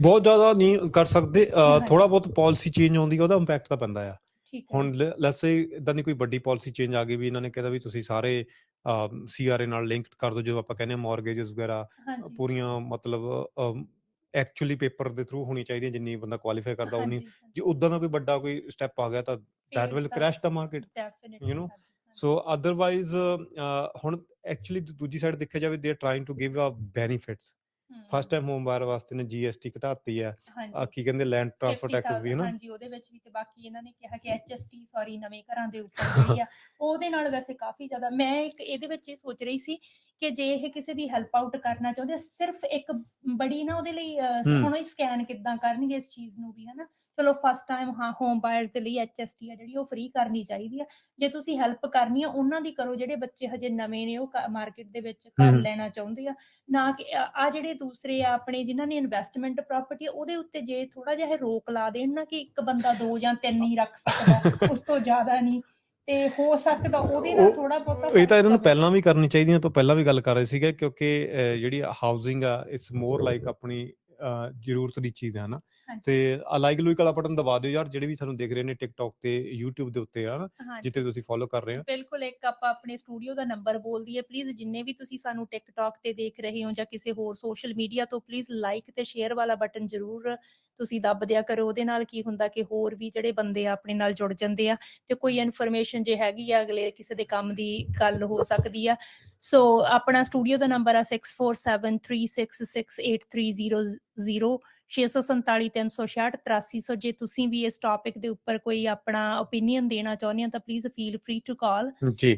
ਬਹੁਤ ਜ਼ਿਆਦਾ ਨਹੀਂ ਕਰ ਸਕਦੇ। ਥੋੜਾ ਬਹੁਤ ਪਾਲਿਸੀ ਚੇਂਜ ਆਉਂਦੀ ਹੈ ਉਹਦਾ ਇੰਪੈਕਟ ਤਾਂ ਪੈਂਦਾ ਆ। ਹੁਣ ਲੈਟਸ ਸੇ ਇਦਾਂ ਦੀ ਕੋਈ ਵੱਡੀ ਪਾਲਿਸੀ ਚੇਂਜ ਆ ਗਈ ਵੀ ਇਹਨਾਂ ਨੇ ਕਿਹਾ ਵੀ ਤੁਸੀਂ ਸਾਰੇ ਸੀਆਰਏ ਨਾਲ ਲਿੰਕ ਕਰ ਦਿਓ ਜਿਵੇਂ ਆਪਾਂ ਕਹਿੰਦੇ ਆ ਮਾਰਗੇजेस ਵਗੈਰਾ ਪੂਰੀਆਂ ਮਤਲਬ ਐਕਚੁਅਲੀ ਪੇਪਰ ਦੇ ਥਰੂ ਹੋਣੀ ਚਾਹੀਦੀ ਹੈ ਜਿੰਨੀ ਬੰਦਾ ਕੁਆਲੀਫਾਈ ਕਰਦਾ ਉਨੀ। ਜੇ ਉਦਾਂ ਦਾ ਕੋਈ ਵੱਡਾ ਕੋਈ ਸਟੈਪ ਆ ਗਿਆ ਤਾਂ ਦੈਟ ਵਿਲ ਕ੍ਰੈਸ਼ ਦਾ ਮਾਰਕੀਟ ਹਾਂਜੀ, ਹਾਂਜੀ। ਸੋ ਅਦਰਵਾਈਜ਼ ਹੁਣ ਐਕਚੁਅਲੀ ਦੂਜੀ ਸਾਈਡ ਦੇਖਿਆ ਜਾਵੇ they are trying to give a benefits first time home buyer ਵਾਸਤੇ ਨੇ ਜੀਐਸਟੀ ਘਟਾਤੀ ਹਾਂਜੀ। ਆ ਕੀ ਕਹਿੰਦੇ ਲੈਂਡ ਟ੍ਰਾਂਸਫਰ 50,000 ਟੈਕਸਸ ਵੀ ਨਾ ਹਾਂਜੀ ਉਹਦੇ ਵਿੱਚ ਵੀ ਤੇ ਬਾਕੀ ਇਹਨਾਂ ਨੇ ਕਿਹਾ ਕਿ ਐਚਐਸਟੀ ਸੌਰੀ ਨਵੇਂ ਘਰਾਂ ਦੇ ਉੱਪਰ ਜਿਹੜੀ ਆ ਉਹਦੇ ਨਾਲ ਵੈਸੇ ਕਾਫੀ ਜ਼ਿਆਦਾ ਮੈਂ ਇੱਕ ਇਹਦੇ ਵਿੱਚ ਇਹ ਸੋਚ ਰਹੀ ਸੀ ਕਿ ਜੇ ਇਹ ਕਿਸੇ ਦੀ ਹੈਲਪ ਆਊਟ ਕਰਨਾ ਚਾਹੁੰਦੇ ਆ, ਸਿਰਫ ਇੱਕ ਬੜੀ ਨਾ ਉਹਦੇ ਲਈ। ਹੁਣ ਇਹ ਸਕੈਨ ਕਿੱਦਾਂ ਕਰਨਗੇ ਇਸ ਚੀਜ਼ ਨੂੰ ਵੀ ਹਨਾ? ਚਲੋ ਫਸਟ ਟਾਈਮ ਹਾਂ ਹੋਮ ਬਾਇਰਸ ਦੇ ਲਈ ਐਚਐਸਟੀ ਆ ਜਿਹੜੀ ਉਹ ਫ੍ਰੀ ਕਰਨੀ ਚਾਹੀਦੀ ਆ। ਜੇ ਤੁਸੀਂ ਹੈਲਪ ਕਰਨੀ ਆ ਉਹਨਾਂ ਦੀ ਕਰੋ ਜਿਹੜੇ ਬੱਚੇ ਹਜੇ ਨਵੇਂ ਨੇ ਉਹ ਮਾਰਕੀਟ ਦੇ ਵਿੱਚ ਹੂੰ। ਲੈਣਾ ਚਾਹੁੰਦੇ ਆ। ਨਾ ਕਿ ਆ ਜਿਹੜੇ ਦੂਸਰੇ ਆ ਆਪਣੇ ਜਿਨ੍ਹਾਂ ਨੇ ਇਨਵੈਸਟਮੈਂਟ ਪ੍ਰਾਪਰਟੀ ਉਹਦੇ ਉੱਤੇ ਜੇ ਥੋੜਾ ਜਿਹਾ ਇਹ ਰੋਕ ਲਾ ਦੇਣ ਨਾ ਕਿ ਇੱਕ ਬੰਦਾ ਦੋ ਜਾਂ ਤਿੰਨ ਹੀ ਰੱਖ ਸਕਦਾ ਉਸ ਤੋਂ ਜ਼ਿਆਦਾ ਨਹੀਂ ਤੇ ਹੋ ਸਕਦਾ ਉਹਦੇ ਨਾਲ ਥੋੜਾ ਬਹੁਤਾ ਇਹ ਤਾਂ ਇਹਨਾਂ ਨੂੰ ਪਹਿਲਾਂ ਵੀ ਕਰਨੀ ਚਾਹੀਦੀ ਆਪਾਂ ਪਹਿਲਾਂ ਵੀ ਗੱਲ ਕਰ ਰਹੇ ਸੀਗੇ ਕਿਉਂਕਿ ਜਿਹੜੀ ਹਾਊਸਿੰਗ ਆ ਇਟਸ ਮੋਰ ਲਾਈਕ ਆਪਣੀ ਜ਼ਰੂਰਤ ਦੀ ਚੀਜ਼ ਹੈ ਨਾ। ਤੇ ਲਾਈਕ ਲੂਇਕ ਵਾਲਾ ਬਟਨ ਦਬਾ ਦਿਓ ਯਾਰ ਜਿਹੜੇ ਵੀ ਸਾਨੂੰ ਦੇਖ ਰਹੇ ਨੇ ਟਿਕਟੌਕ ਤੇ YouTube ਦੇ ਉੱਤੇ ਆ ਨਾ ਹਾਂਜੀ। ਜਿੱਥੇ ਤੁਸੀਂ ਫੋਲੋ ਕਰ ਰਹੇ ਹੋ ਬਿਲਕੁਲ ਇੱਕ ਆਪਾਂ ਆਪਣੇ ਸਟੂਡੀਓ ਦਾ ਨੰਬਰ ਬੋਲ ਦਈਏ ਪਲੀਜ਼ ਜਿੰਨੇ ਵੀ ਤੁਸੀਂ ਸਾਨੂੰ ਟਿਕਟੌਕ ਤੇ ਦੇਖ ਰਹੇ ਹੋ ਜਾਂ ਕਿਸੇ ਹੋਰ ਸੋਸ਼ਲ ਮੀਡੀਆ ਤੋਂ ਪਲੀਜ਼ ਲਾਈਕ ਤੇ ਸ਼ੇਅਰ ਵਾਲਾ ਬਟਨ ਜ਼ਰੂਰ ਤੁਸੀਂ ਦੱਬ ਦਿਆ ਕਰੋ ਉਹਦੇ ਨਾਲ ਕੀ ਹੁੰਦਾ ਕਿ ਹੋਰ ਵੀ ਜਿਹੜੇ ਬੰਦੇ ਆ ਆਪਣੇ ਨਾਲ ਜੁੜ ਜਾਂਦੇ ਆ ਤੇ ਕੋਈ ਇਨਫੋਰਮੇਸ਼ਨ ਜੇ ਹੈਗੀ ਆ ਅਗਲੇ ਕਿਸੇ ਦੇ ਕੰਮ ਦੀ ਗੱਲ ਹੋ ਸਕਦੀ ਆ। ਸੋ ਆਪਣਾ ਸਟੂਡੀਓ ਦਾ ਨੰਬਰ ਆ 6473668300 647 ਸੋ ਜੇ ਤੁਸੀਂ ਵੀ ਇਸ ਟੌਪਿਕ ਦੇ ਉੱਪਰ ਕੋਈ ਆਪਣਾ ਓਪੀਨੀਅਨ ਦੇਣਾ ਚਾਹੁੰਦੇ ਹੋ ਤਾਂ please feel free to call ਜੀ।